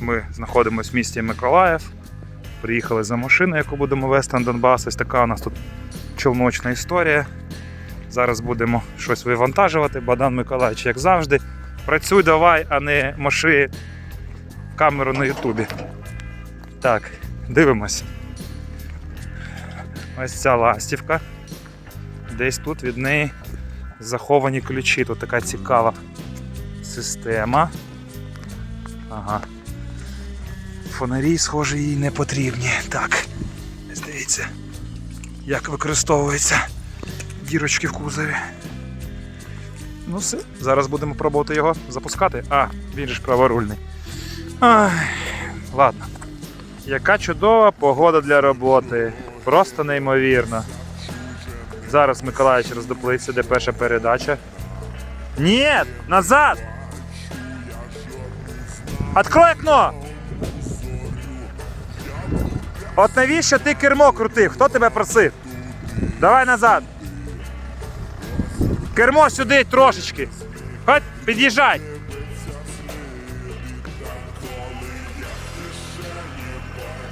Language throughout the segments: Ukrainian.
Ми знаходимося в місті Миколаїв. Приїхали за машиною, яку будемо вести на Донбас. Ось така у нас тут човночна історія. Зараз будемо щось вивантажувати. Богдан Миколаївич, як завжди. Працюй давай, а не маши камеру на Ютубі. Так, дивимось. Ось ця ластівка. Десь тут від неї заховані ключі. Тут така цікава система. Ага. Фонарі, схоже, їй не потрібні. Так. Дивіться, як використовуються дірочки в кузові. Ну все, зараз будемо пробувати його запускати. А, він же ж праворульний. Ай, ладно. Яка чудова погода для роботи. Просто неймовірно. Зараз Миколаївич роздоплиться, де перша передача. Ні! Назад! Открой окно! От навіщо ти кермо крутив? Хто тебе просив? Давай назад. Кермо сюди трошечки. Хоч під'їжджай.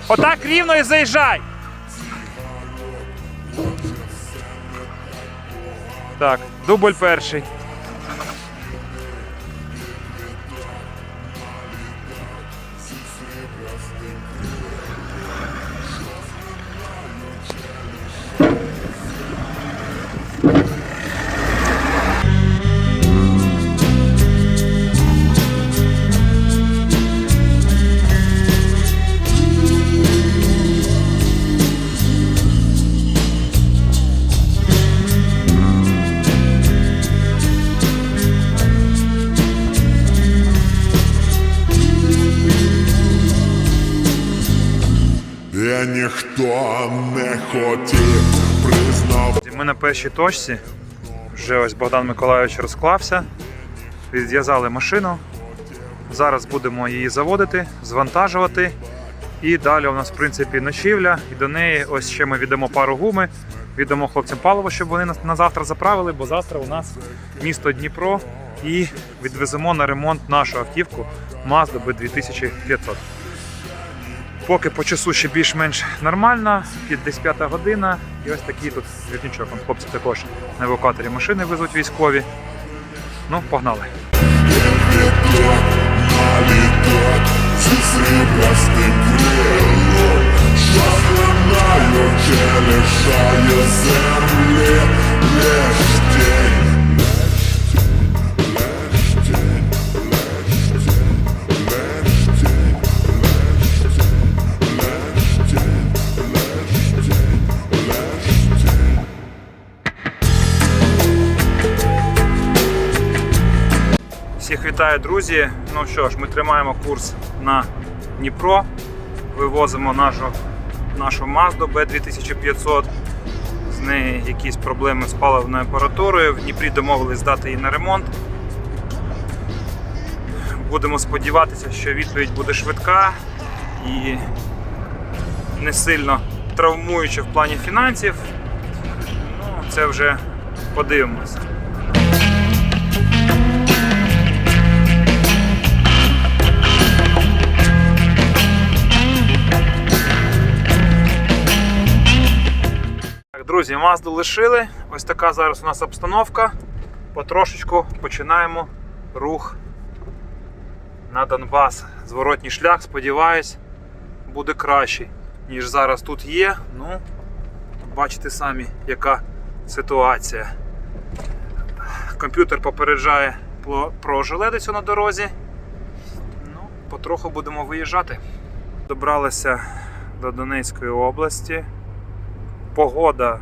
Отак рівно і заїжджай. Так, дубль перший. Ніхто не хотів признав. Ми на першій точці. Вже ось Богдан Миколайович розклався. Відв'язали машину. Зараз будемо її заводити, звантажувати. І далі у нас, в принципі, ночівля. І до неї ось ще ми віддамо пару гуми, віддамо хлопцям паливо, щоб вони нас на завтра заправили, бо завтра у нас місто Дніпро і відвеземо на ремонт нашу автівку Mazda B2500. Поки по часу ще більш-менш нормально, під десь п'ята година. І ось такий тут вірнічок. Хлопці також на евакуаторі машини везуть військові. Ну, погнали. Вітаю, друзі. Ну що ж, ми тримаємо курс на Дніпро. Вивозимо нашу, нашу Mazda B2500. З неї якісь проблеми з паливною апаратурою. В Дніпрі домовились здати її на ремонт. Будемо сподіватися, що відповідь буде швидка і не сильно травмуюча в плані фінансів. Ну, це вже подивимося. Друзі, Мазду лишили. Ось така зараз у нас обстановка. Потрошечку починаємо рух на Донбас. Зворотній шлях, сподіваюсь, буде кращий, ніж зараз тут є. Ну, бачите самі, яка ситуація. Комп'ютер попереджає про- желедицю на дорозі. Ну, потроху будемо виїжджати. Добралися до Донецької області погода,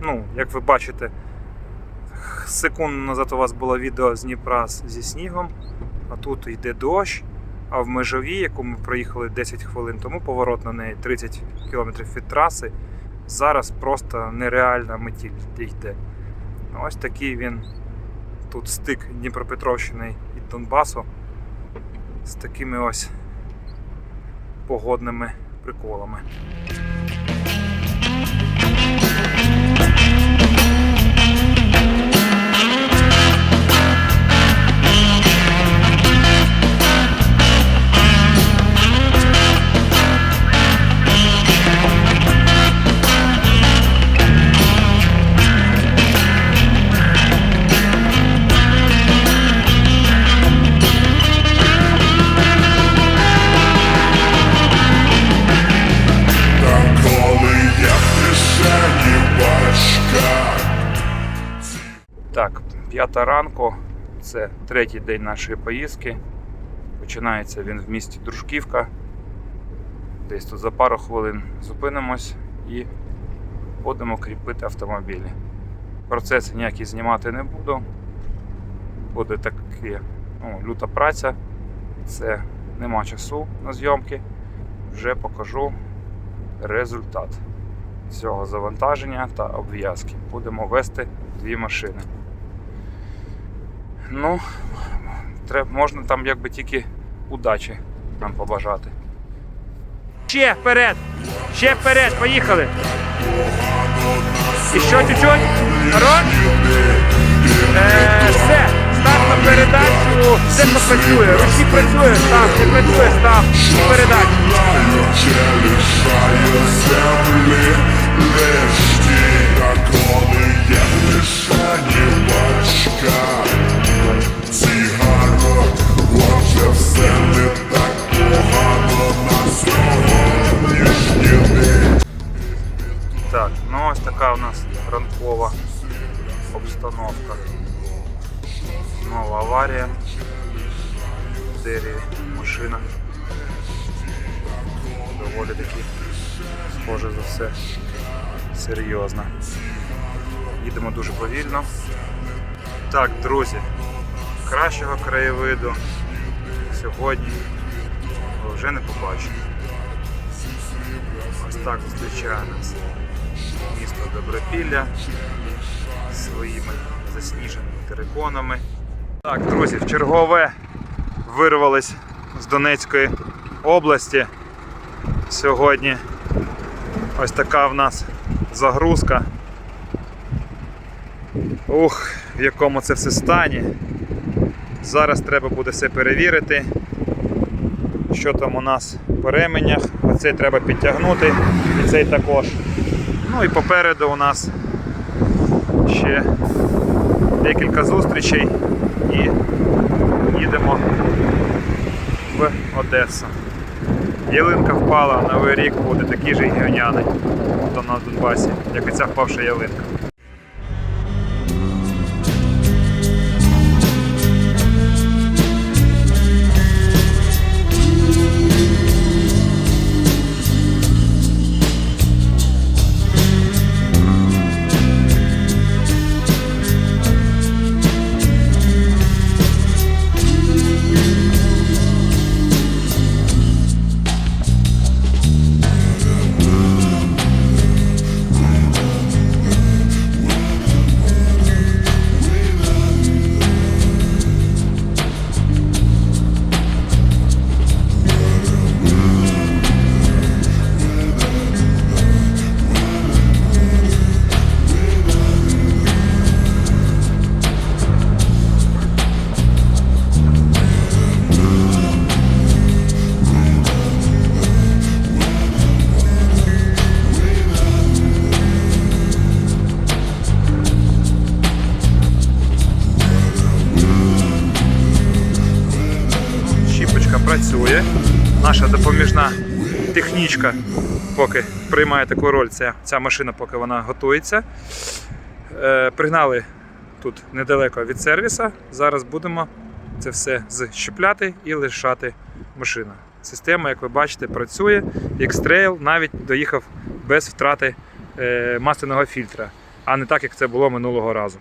ну, як ви бачите, секунду назад у вас було відео з Дніпра зі снігом, а тут йде дощ. А в межовій, яку ми проїхали 10 хвилин тому, поворот на неї 30 км від траси, зараз просто нереальна метіль йде. Ось такий він тут стик Дніпропетровщини і Донбасу з такими ось погодними приколами. Так, п'ята ранку, це третій день нашої поїздки. Починається він в місті Дружківка. Десь тут за пару хвилин зупинимось і будемо кріпити автомобілі. Процеси ніякі знімати не буду. Буде таке ну, люта праця. Це нема часу на зйомки. Вже покажу результат цього завантаження та обв'язки. Будемо вести дві машини. Ну, треба, можна там якби тільки удачі нам побажати. Ще вперед! Ще вперед, поїхали! І що чуть-чуть? Народ? Е, все, став на передачу, все попрацює, ручки працює, став, не працює, став, передачу. Землі решті. Та коли я в така у нас ранкова обстановка. Знову аварія. В дереві машина. Доволі таки, схоже за все, серйозно. Їдемо дуже повільно. Так, друзі, кращого краєвиду сьогодні ви вже не побачите. Ось так зустрічає нас місто Добропілля своїми засніженими териконами. Так, друзі, в чергове вирвались з Донецької області. Сьогодні ось така в нас загрузка. Ух, в якому це все стані. Зараз треба буде все перевірити. Що там у нас по ременях. Оцей треба підтягнути, і цей також. Ну і попереду у нас ще декілька зустрічей і їдемо в Одесу. Ялинка впала, новий рік буде такий же гівняний то на Донбасі, як і ця впавша ялинка. Наша допоміжна технічка поки приймає таку роль. Ця, ця машина, поки вона готується. Е, пригнали тут недалеко від сервіса. Зараз будемо це все зщепляти і лишати машину. Система, як ви бачите, працює. X-Trail навіть доїхав без втрати е, масляного фільтра, а не так, як це було минулого разу.